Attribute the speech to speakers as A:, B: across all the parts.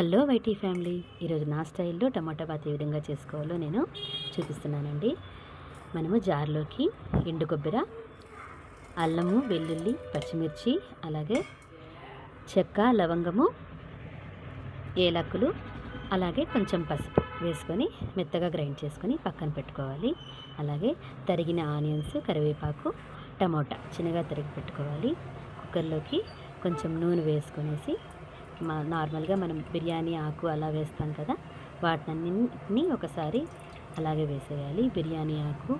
A: Hello YT family. ఈరోజు నా స్టైల్లో టమాటా బాత్ ఏ విధంగా చేసుకోవాలో నేను చూపిస్తున్నానండి. మనము జార్లోకి ఎండు కొబ్బరి అల్లము వెల్లుల్లి పచ్చిమిర్చి అలాగే చెక్క లవంగము ఏలక్కులు అలాగే కొంచెం పసుపు వేసుకొని మెత్తగా గ్రైండ్ చేసుకొని పక్కన పెట్టుకోవాలి. అలాగే తరిగిన ఆనియన్స్ కరివేపాకు టమోటా చిన్నగా తరిగి పెట్టుకోవాలి. కుక్కర్లోకి కొంచెం నూనె వేసుకొనేసి నార్మల్గా మనం బిర్యానీ ఆకు అలా వేస్తాం కదా వాటినన్నింటినీ ఒకసారి అలాగే వేసేయాలి. బిర్యానీ ఆకు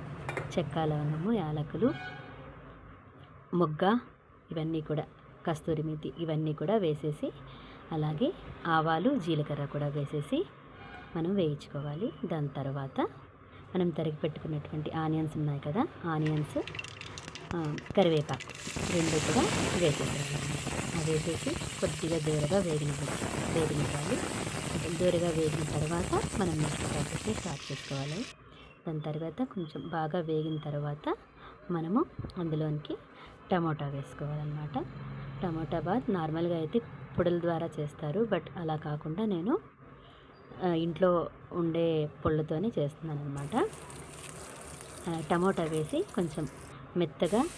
A: చెక్క లవంగము యాలకులు మొగ్గ ఇవన్నీ కూడా కస్తూరి మేతి ఇవన్నీ కూడా వేసేసి అలాగే ఆవాలు జీలకర్ర కూడా వేసేసి మనం వేయించుకోవాలి. దాని తర్వాత మనం తరిగి పెట్టుకున్నటువంటి ఆనియన్స్ ఉన్నాయి కదా ఆనియన్స్ కరివేపాకు. రెండు కూడా వేసేసాను అది వేసేసి కొద్దిగా దూరగా వేగనివ్వచ్చు వేగించాలి దూరగా వేగిన తర్వాత మనం నెక్స్ట్ ప్రాసెస్ని స్టార్ట్ చేసుకోవాలి. దాని తర్వాత కొంచెం బాగా వేగిన తర్వాత మనము అందులోనికి టమోటా వేసుకోవాలన్నమాట. టమోటా బాత్ నార్మల్గా అయితే పొడుల ద్వారా చేస్తారు. బట్ అలా కాకుండా నేను ఇంట్లో ఉండే పొళ్ళతోనే చేస్తున్నాను అనమాట టమోటా వేసి కొంచెం మెత్తగా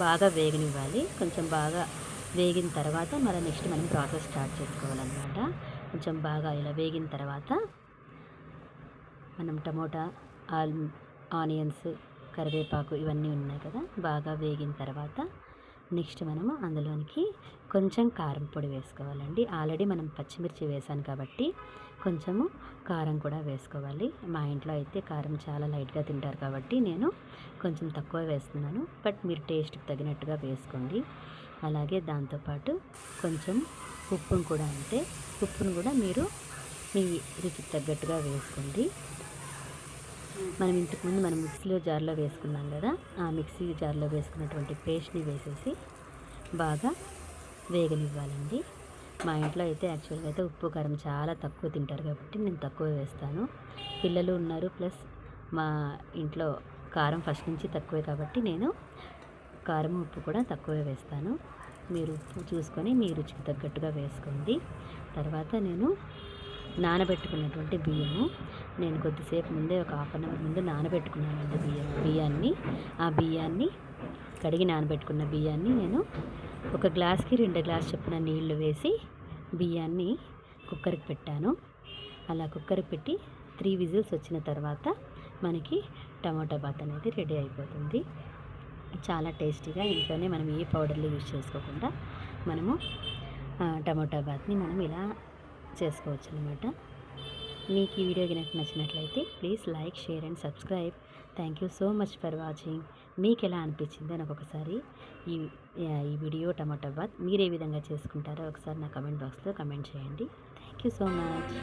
A: బాగా వేగనివ్వాలి. కొంచెం బాగా వేగిన తర్వాత మళ్ళీ నెక్స్ట్ మనం ప్రాసెస్ స్టార్ట్ చేసుకోవాలన్నమాట. కొంచెం బాగా ఇలా వేగిన తర్వాత మనం టమోటా ఆల్ ఆనియన్స్ కరివేపాకు ఇవన్నీ ఉన్నాయి కదా. బాగా వేగిన తర్వాత నెక్స్ట్ మనము అందులోనికి కొంచెం కారం పొడి వేసుకోవాలండి. ఆల్రెడీ మనం పచ్చిమిర్చి వేసాను కాబట్టి కొంచెము కారం కూడా వేసుకోవాలి. మా ఇంట్లో అయితే కారం చాలా లైట్గా తింటారు కాబట్టి నేను కొంచెం తక్కువ వేస్తున్నాను. బట్ మీరు టేస్ట్కి తగినట్టుగా వేసుకోండి. అలాగే దాంతోపాటు కొంచెం ఉప్పును కూడా అంటే ఉప్పును కూడా మీరు మీ రుచికి తగ్గట్టుగా వేసుకోండి. మనం ఇంతకుముందు మనం మిక్సీలో జార్లో వేసుకున్నాం కదా ఆ మిక్సీ జార్లో వేసుకున్నటువంటి పేస్ట్ని వేసేసి బాగా వేగనివ్వాలండి. మా ఇంట్లో అయితే యాక్చువల్గా అయితే ఉప్పు కారం చాలా తక్కువ తింటారు కాబట్టి నేను తక్కువ వేస్తాను. పిల్లలు ఉన్నారు ప్లస్ మా ఇంట్లో కారం ఫస్ట్ నుంచి తక్కువే కాబట్టి నేను కారం ఉప్పు కూడా తక్కువే వేస్తాను. మీరు ఉప్పు చూసుకొని మీ రుచికి తగ్గట్టుగా వేసుకోండి. తర్వాత నేను నానబెట్టుకున్నటువంటి బియ్యము. నేను కొద్దిసేపు ముందే ఒక హాఫ్ అన్ అవర్ ముందు నానబెట్టుకున్నానండి బియ్యం బియ్యాన్ని. ఆ బియ్యాన్ని కడిగి నానబెట్టుకున్న బియ్యాన్ని నేను ఒక గ్లాస్కి రెండు గ్లాస్ చొప్పున నీళ్ళు వేసి బియ్యాన్ని కుక్కర్కి పెట్టాను. అలా కుక్కర్కి పెట్టి త్రీ విజిల్స్ వచ్చిన తర్వాత మనకి టమాటా బాత్ అనేది రెడీ అయిపోతుంది. చాలా టేస్టీగా ఇంట్లోనే మనం ఏ పౌడర్లు యూజ్ చేసుకోకుండా మనము ఆ, టమాటా బాత్ని మనం ఇలా చేసుకోవచ్చు అనమాట మీకు ఈ వీడియో కనుక నచ్చినట్లయితే please like share and subscribe. Thank you so much for watching. మీకు ఎలా అనిపించిందో నాకు ఒకసారి ఈ ఈ వీడియో టమాటా బాత్ మీరు ఏ విధంగా చేసుకుంటారో ఒకసారి నా కమెంట్ బాక్స్లో కమెంట్ చేయండి. Thank you so much.